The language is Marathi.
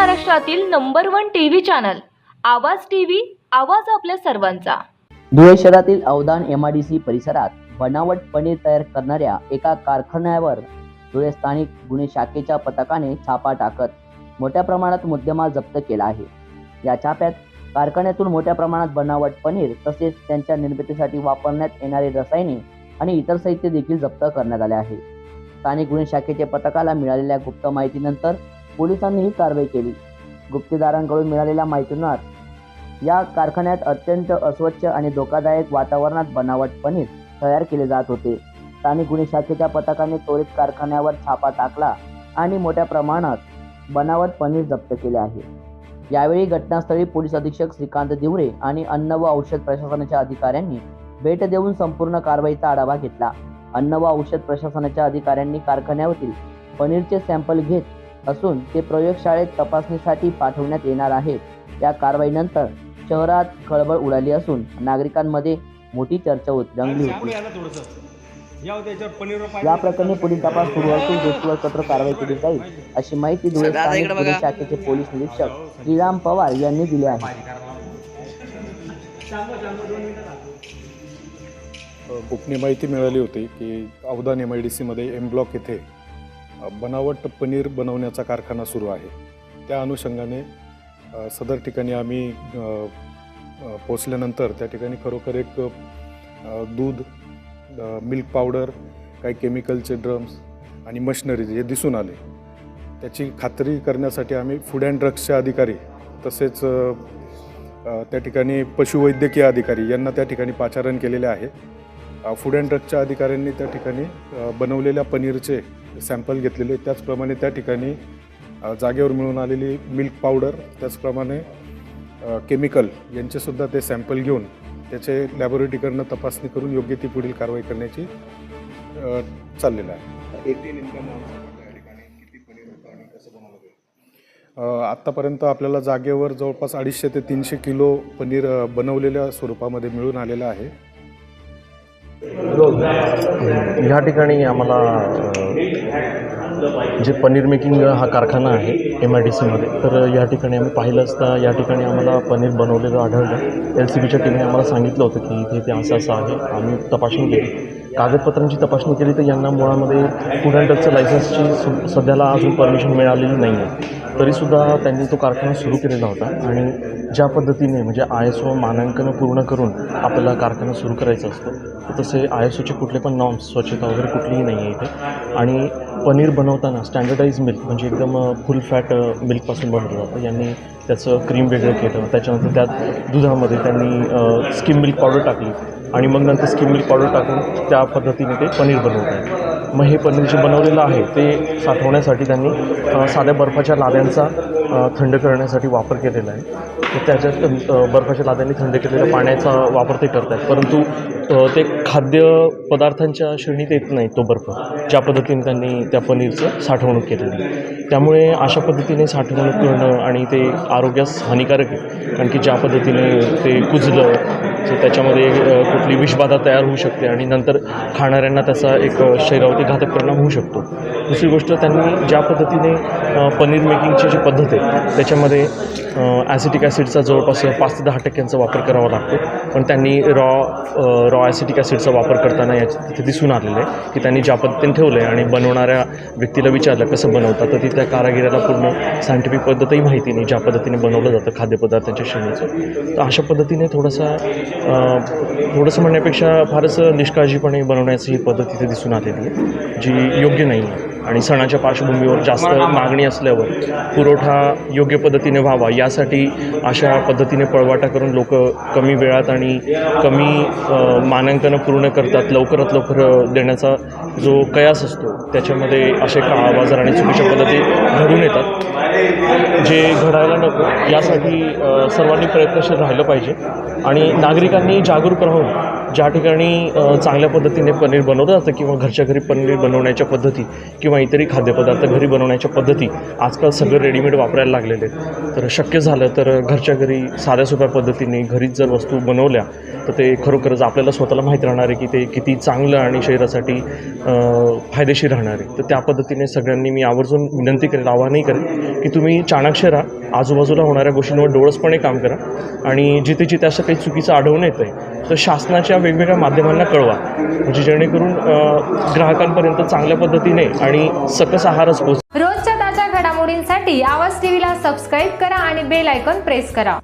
महाराष्ट्रातील number one TV channel Awaaz TV आवाज आपल्या सर्वांचा. धुळे शहरातील अवदान एम आय डी सी परिसरात बनावट पनीर तयार करणाऱ्या एका कारखान्यावर धुळे स्थानिक गुन्हे शाखेच्या पथकाने छापा टाकत मोठ्या प्रमाणात मुद्देमाल जप्त केला आहे. या छाप्यात कारखान्यातून मोठ्या प्रमाणात बनावट पनीर तसेच त्यांच्या निर्मितीसाठी वापरण्यात येणारी रसायने आणि इतर साहित्य देखील जप्त करण्यात आले आहे. स्थानिक गुन्हे शाखेच्या पथकाला मिळालेल्या गुप्त माहितीनंतर पोलिसांनी ही कारवाई केली. गुप्तेदारांकडून मिळालेल्या माहितीनुसार या कारखान्यात अत्यंत अस्वच्छ आणि धोकादायक वातावरणात बनावट पनीर तयार केले जात होते. स्थानिक गुन्हे शाखेच्या पथकाने त्वरित कारखान्यावर छापा टाकला आणि मोठ्या प्रमाणात बनावट पनीर जप्त केले आहे. यावेळी घटनास्थळी पोलीस अधीक्षक श्रीकांत दिवरे आणि अन्न व औषध प्रशासनाच्या अधिकाऱ्यांनी भेट देऊन संपूर्ण कारवाईचा आढावा घेतला. अन्न व औषध प्रशासनाच्या अधिकाऱ्यांनी कारखान्यावरील पनीरचे सॅम्पल घेत असून ते प्रयोगशाळेत तपासणीसाठी पाठवण्यात येणार आहेत. या कारवाईनंतर शहरात खळबळ उडाली असून नागरिकांमध्ये मोठी चर्चा होत रंगली होती. या प्रकरणी पुढील तपास सुरू असून दोषीवर कठोर कारवाई केली जाईल अशी माहिती धुळे स्थानिक पोलीस शाखेचे पोलीस निरीक्षक श्रीराम पवार यांनी दिली आहे. गोपनीय माहिती मिळाली होती की अवधान एम आय डी सीमध्ये एम ब्लॉक येथे बनावट पनीर बनवण्याचा कारखाना सुरू आहे. त्या अनुषंगाने सदर ठिकाणी आम्ही पोचल्यानंतर त्या ठिकाणी खरोखर एक दूध मिल्क पावडर काही केमिकलचे ड्रम्स आणि मशिनरीज हे दिसून आले. त्याची खात्री करण्यासाठी आम्ही फूड अँड ड्रग्सचे अधिकारी तसेच त्या ठिकाणी पशुवैद्यकीय अधिकारी यांना त्या ठिकाणी पाचारण केलेले आहे. फूड अँड ड्रगच्या अधिकाऱ्यांनी त्या ठिकाणी बनवलेल्या पनीरचे सॅम्पल घेतलेले त्याचप्रमाणे त्या ठिकाणी जागेवर मिळून आलेली मिल्क पावडर त्याचप्रमाणे केमिकल यांचेसुद्धा ते सॅम्पल घेऊन त्याचे लॅबोरेटरीकडनं तपासणी करून योग्य ती पुढील कारवाई करण्याची चाललेलं आहे. आत्तापर्यंत आपल्याला जागेवर जवळपास अडीचशे ते तीनशे किलो पनीर बनवलेल्या स्वरूपामध्ये मिळून आलेलं आहे. ह्या ठिकाणी आम्हाला जे पनीर मेकिंग हा कारखाना आहे एम आय डी सीमध्ये तर या ठिकाणी आम्ही पाहिलं असता या ठिकाणी आम्हाला पनीर बनवलेलं आढळलं. एल सी बीच्या टीमने आम्हाला सांगितलं होतं की इथे ते असं असं आहे. आम्ही तपासून केली कागदपत्रांची तपासणी केली तर यांना मुळामध्ये फूड अँड ड्रगचं लायसन्सची सु सध्याला अजून परमिशन मिळालेली नाही आहे तरीसुद्धा त्यांनी तो कारखाना सुरू केलेला होता आणि ज्या पद्धतीने म्हणजे आय एस ओ मानांकनं पूर्ण करून आपल्याला कारखाना सुरू करायचा असतो तर तसे आय एस ओचे कुठले पण नॉर्म्स स्वच्छता वगैरे कुठलीही नाही आहे इथे. आणि पनीर बनवताना स्टँडर्डाईज मिल्क म्हणजे एकदम फुल फॅट मिल्कपासून बनवलं जातं. यांनी त्याचं क्रीम वेगळं केलं. त्याच्यानंतर त्यात दुधामध्ये त्यांनी स्किम मिल्क पावडर टाकली. आणि मग नंतर स्किम मिल्क पावडर टाकून त्या पद्धतीने ते पनीर बनवत आहे मग हे पनीर जे बनवलेलं आहे ते साठवण्यासाठी त्यांनी साध्या बर्फाच्या लाद्यांचा थंड करण्यासाठी वापर केलेला आहे. तर त्याच्यात बर्फाच्या लाद्यांनी थंड केलेल्या पाण्याचा वापर ते करत आहेत परंतु ते खाद्य पदार्थांच्या श्रेणीत येत नाही तो बर्फ ज्या पद्धतीने त्यांनी त्या पनीरचं साठवणूक केलेली आहे. त्यामुळे अशा पद्धतीने साठवणूक करणं आणि ते आरोग्यास हानिकारक आहे. कारण की ज्या पद्धतीने ते कुजलं सो त्याच्यामध्ये कुठली विषबाधा तयार होऊ शकते आणि नंतर खाणाऱ्यांना त्याचा एक शरीरावरती घातक परिणाम होऊ शकतो. दुसरी गोष्ट त्यांनी ज्या पद्धतीने पनीर मेकिंगची जी पद्धत आहे त्याच्यामध्ये ॲसिटिक ॲसिडचा जवळपास पाच ते दहा टक्क्यांचा वापर करावा लागतो. पण त्यांनी रॉ रॉ ॲसिटिक ॲसिडचा वापर करताना याच्या तिथे दिसून आलेलं आहे की त्यांनी ज्या पद्धतीने ठेवलं आहे आणि बनवणाऱ्या व्यक्तीला विचारलं कसं बनवतात तर तिथल्या कारागिराला पूर्ण सायंटिफिक पद्धतही माहिती नाही ज्या पद्धतीने बनवलं जातं खाद्यपदार्थांच्या श्रेणीचं. तर अशा पद्धतीने थोडासा थोडंसं म्हणण्यापेक्षा फारच निष्काळजीपणे बनवण्याची ही पद्धत तिथे दिसून आलेली आहे जी योग्य नाही आहे. आणि सणाच्या पार्श्वभूमीवर जास्त मागणी असल्यावर पुरवठा योग्य पद्धतीने व्हावा यासाठी अशा पद्धतीने पळवाटा करून लोक कमी वेळात आणि कमी मानांकनं पूर्ण करतात लवकरात लवकर देण्याचा जो कयास असतो त्याच्यामध्ये असे काळा बाजार आणि चुकीच्या पद्धती घडून येतात जे घडायला नको यासाठी सर्वांनी प्रयत्नशील राहिलं पाहिजे. आणि नागरिकांनी जागरूक राहून ज्या ठिकाणी चांगल्या पद्धतीने पनीर बनवलं जातं किंवा घरच्या घरी पनीर बनवण्याच्या पद्धती किंवा इतरही खाद्यपदार्थ घरी बनवण्याच्या पद्धती आजकाल सगळं रेडीमेड वापरायला लागलेले आहेत. तर शक्य झालं तर घरच्या घरी साध्या सोप्या पद्धतीने घरीच जर वस्तू बनवल्या तर ते खरोखरच आपल्याला स्वतःला माहीत राहणार आहे की ते किती चांगलं आणि शरीरासाठी फायदेशीर राहणार आहे. तर त्या पद्धतीने सगळ्यांनी मी आवर्जून विनंती करेल आवाहनही करेल की तुम्ही चाणाक्ष राहा. आजूबाजूला होणाऱ्या गोष्टींवर डोळसपणे काम करा आणि जिथे जिथे असं काही चुकीचं आढळून येतं आहे तर शासनाच्या वेगवेगळ्या माध्यमांना कळवा. म्हणजे जेणेकरून ग्राहकांपर्यंत चांगल्या पद्धतीने आणि सकस आहारच पोहोच रोजच्या ताज्या घडामोडींसाठी आवाज टीव्हीला सबस्क्राईब करा आणि बेल आयकॉन प्रेस करा.